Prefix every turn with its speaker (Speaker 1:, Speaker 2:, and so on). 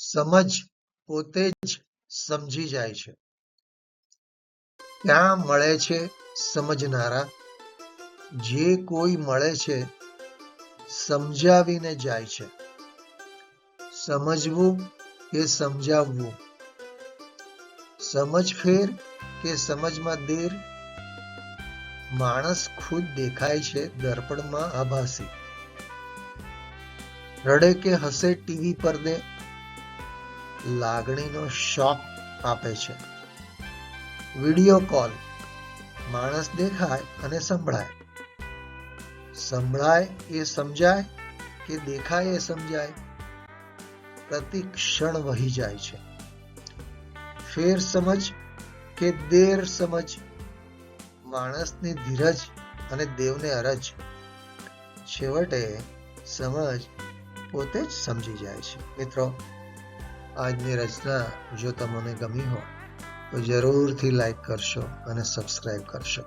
Speaker 1: સમજ પોતે જ સમજી જાય છે. ત્યાં મળે છે સમજનારા? જે કોઈ મળે છે સમજાવીને જાય છે. સમજવું કે સમજાવવું? સમજફેર કે સમજમાં દેર? માણસ ખુદ દેખાય છે દર્પણમાં આભાસી. રડે કે હસે ટીવી પરદે લાગણીનો શોખ આપે છે. Video call. માણસ દેખાય અને સંભળાય. સંભળાય એ સમજાય કે દેખાય એ સમજાય. પ્રતિ વહી જાય છે. ફેર સમજ કે દેર સમજ. માણસની ધીરજ અને દેવને અરજ. છેવટે સમજ પોતે જ સમજી જાય છે. મિત્રો આજની રચના જો તમને ગમી હોય તો જરૂરથી લાઈક કરશો અને સબસ્ક્રાઈબ કરશો.